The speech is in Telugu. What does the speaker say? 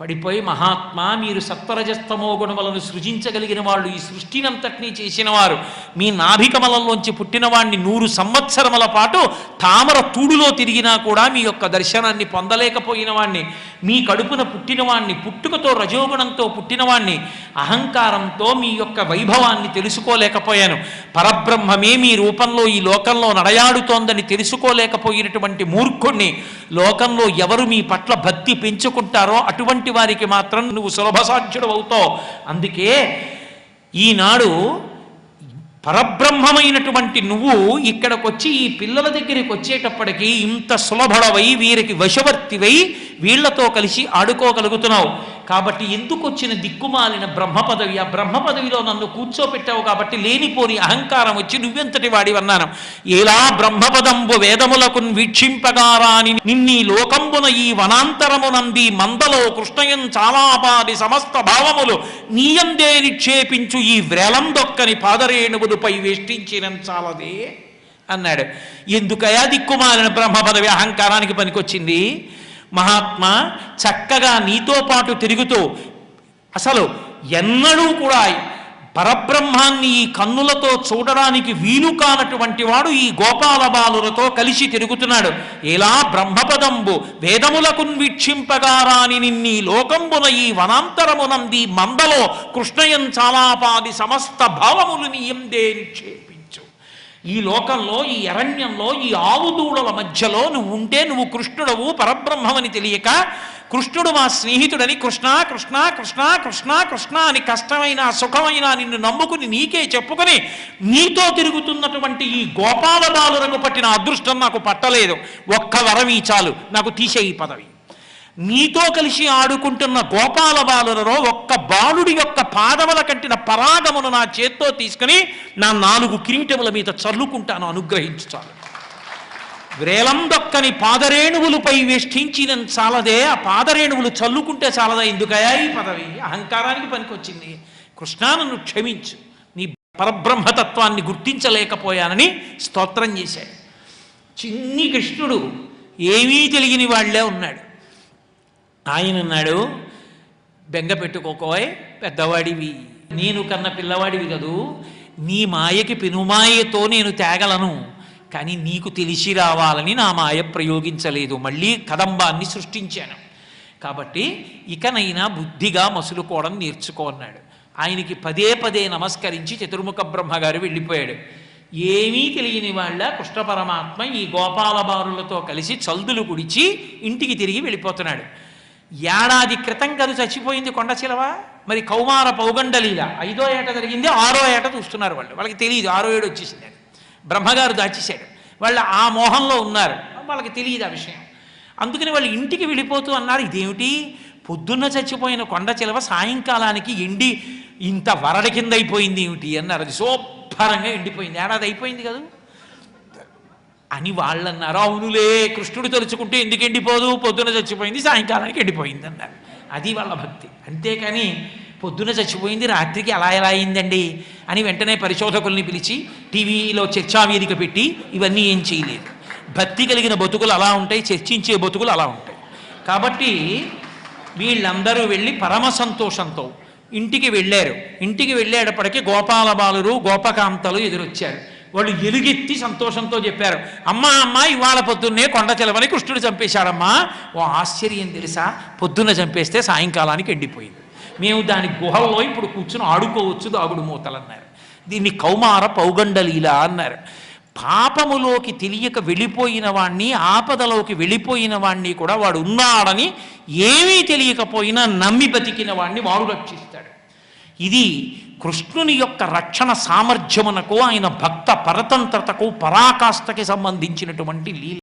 పడిపోయి మహాత్మా మీరు సత్వరజస్తమో గుణములను సృజించగలిగిన వాళ్ళు ఈ సృష్టినంతటినీ చేసిన వారు మీ నాభికమలంలోంచి పుట్టిన వాణ్ణి నూరు సంవత్సరముల పాటు తామర తూడులో తిరిగినా కూడా మీ యొక్క దర్శనాన్ని పొందలేకపోయిన వాణ్ణి మీ కడుపున పుట్టినవాణ్ణి పుట్టుకతో రజోగుణంతో పుట్టినవాణ్ణి అహంకారంతో మీ యొక్క వైభవాన్ని తెలుసుకోలేకపోయాను. పరబ్రహ్మమే మీ రూపంలో ఈ లోకంలో నడయాడుతోందని తెలుసుకోలేకపోయినటువంటి మూర్ఖుణ్ణి లోకంలో ఎవరు మీ పట్ల భక్తి పెంచుకుంటారో అటువంటి వారికి మాత్రం నువ్వు సులభ సాధ్యుడు అవుతావు. అందుకే ఈనాడు పరబ్రహ్మమైనటువంటి నువ్వు ఇక్కడికొచ్చి ఈ పిల్లల దగ్గరికి వచ్చేటప్పటికీ ఇంత సులభడవై వీరికి వశవర్తివై వీళ్ళతో కలిసి ఆడుకోగలుగుతున్నావు. కాబట్టి ఎందుకు వచ్చిన దిక్కుమాలిన బ్రహ్మ పదవి ఆ బ్రహ్మ పదవిలో నన్ను కూర్చోపెట్టావు కాబట్టి లేనిపోని అహంకారం వచ్చి నువ్వెంతటి వాడి అన్నాను. ఎలా బ్రహ్మపదంబు వేదములకు వీక్షింపగారాని నిన్నీ లోకంబున ఈ వనాంతరమునంది మందలో కృష్ణయం చాలాపాది సమస్త భావములు నీయందే నిక్షేపించు ఈ వ్రేలం దొక్కని పాదరేణువులపై వేష్టించిన చాలదే అన్నాడు. ఎందుకయా దిక్కుమాలిన బ్రహ్మ పదవి అహంకారానికి పనికొచ్చింది? మహాత్మా చక్కగా నీతో పాటు తిరుగుతూ అసలు ఎన్నడూ కూడా పరబ్రహ్మాన్ని ఈ కన్నులతో చూడడానికి వీలు కానటువంటి వాడు ఈ గోపాల బాలులతో కలిసి తిరుగుతున్నాడు. ఎలా బ్రహ్మపదంబు వేదములకున్ వీక్షింపగారాని నిన్ని లోకంబున ఈ వనాంతరమునంది మందలో కృష్ణయం చాలాపాది సమస్త భావములు నీయందే నిక్షేపించు ఈ లోకంలో ఈ అరణ్యంలో ఈ ఆవుదూడల మధ్యలో నువ్వు ఉంటే నువ్వు కృష్ణుడవు పరబ్రహ్మమని తెలియక కృష్ణుడు మా స్నేహితుడని కృష్ణ కృష్ణ కృష్ణ కృష్ణ కృష్ణ అని కష్టమైన సుఖమైన నిన్ను నమ్ముకుని నీకే చెప్పుకొని నీతో తిరుగుతున్నటువంటి ఈ గోపాల బాలులకు పట్టిన అదృష్టం నాకు పట్టలేదు. ఒక్క వరమీ చాలు. నాకు తీసే ఈ పదవి. నీతో కలిసి ఆడుకుంటున్న గోపాల బాలులలో ఒక్క బాలుడి యొక్క పాదముల కంటిన పరాగమును నా చేత్తో తీసుకుని నా నాలుగు కిరీటముల మీద చల్లుకుంటాను అనుగ్రహించు చాలు. వేలందొక్కని పాదరేణువులపై వేష్టించిన చాలదే ఆ పాదరేణువులు చల్లుకుంటే చాలదా ఎందుకయా ఈ పదవి? అహంకారానికి పనికొచ్చింది. కృష్ణాను నన్ను క్షమించు. నీ పరబ్రహ్మతత్వాన్ని గుర్తించలేకపోయానని స్తోత్రం చేశాడు చిన్ని కృష్ణుడు ఏమీ తెలియని వాళ్ళే ఉన్నాడు. ఆయన అన్నాడు బెంగ పెట్టుకోకోయ్ పెద్దవాడివి. నేను కన్న పిల్లవాడివి కదూ నీ మాయకి పెనుమాయతో నేను తేగలను కానీ నీకు తెలిసి రావాలని నా మాయ ప్రయోగించలేదు. మళ్ళీ కదంబాన్ని సృష్టించాను. కాబట్టి ఇకనైనా బుద్ధిగా మసులుకోవడం నేర్చుకో అన్నాడు. ఆయనకి పదే పదే నమస్కరించి చతుర్ముఖ బ్రహ్మగారు వెళ్ళిపోయాడు. ఏమీ తెలియని వాళ్ళ కృష్ణ పరమాత్మ ఈ గోపాల బారులతో కలిసి చల్దులు కుడిచి ఇంటికి తిరిగి వెళ్ళిపోతున్నాడు. ఏడాది క్రితం కదా చచ్చిపోయింది కొండశిలవ మరి కౌమార పౌగండలీల ఐదో ఏట జరిగింది ఆరో ఏట చూస్తున్నారు వాళ్ళు. వాళ్ళకి తెలియదు ఆరో ఏడు వచ్చేసింది అని. బ్రహ్మగారు దాచేశాడు వాళ్ళు ఆ మోహంలో ఉన్నారు. వాళ్ళకి తెలియదు ఆ విషయం. అందుకని వాళ్ళు ఇంటికి వెళ్ళిపోతూ అన్నారు ఇదేమిటి? పొద్దున్న చచ్చిపోయిన కొండ చిలవ సాయంకాలానికి ఎండి ఇంత వరడ కింద అయిపోయింది ఏమిటి? అన్నారు. అది శుభ్రంగా ఎండిపోయింది. ఏడాది అయిపోయింది కదా. అని వాళ్ళు అన్నారు అవునులే కృష్ణుడు తలుచుకుంటే ఎందుకు ఎండిపోదు? పొద్దున చచ్చిపోయింది సాయంకాలానికి ఎండిపోయింది అన్నారు అది వాళ్ళ భక్తి. అంతేకాని పొద్దున చచ్చిపోయింది రాత్రికి అలా ఎలా అయిందండి? అని వెంటనే పరిశోధకుల్ని పిలిచి టీవీలో చర్చావేదిక పెట్టి ఇవన్నీ ఏం చేయలేదు. భక్తి కలిగిన బతుకులు అలా ఉంటాయి చర్చించే బతుకులు అలా ఉంటాయి. కాబట్టి వీళ్ళందరూ వెళ్ళి పరమ సంతోషంతో ఇంటికి వెళ్ళారు. ఇంటికి వెళ్ళేటప్పటికీ గోపాల బాలురు గోపకాంతలు ఎదురొచ్చారు. వాళ్ళు ఎలుగెత్తి సంతోషంతో చెప్పారు అమ్మా అమ్మ ఇవాళ పొద్దున్నే కొండ చెలవని కృష్ణుడు చంపేశాడమ్మా ఓ ఆశ్చర్యం తెలుసా? పొద్దున్న చంపేస్తే సాయంకాలానికి ఎండిపోయింది. మేము దాని గుహల్లో ఇప్పుడు కూర్చుని ఆడుకోవచ్చు దాగుడు మూతలు అన్నారు దీన్ని కౌమార పౌగండలీల అన్నారు. పాపములోకి తెలియక వెళ్ళిపోయిన వాణ్ణి ఆపదలోకి వెళ్ళిపోయిన వాణ్ణి కూడా వాడు ఉన్నాడని ఏమీ తెలియకపోయినా నమ్మి బతికిన వాణ్ణి వాడు రక్షిస్తాడు. ఇది కృష్ణుని యొక్క రక్షణ సామర్థ్యమునకు ఆయన భక్త పరతంత్రతకు పరాకాష్ఠకి సంబంధించినటువంటి లీల.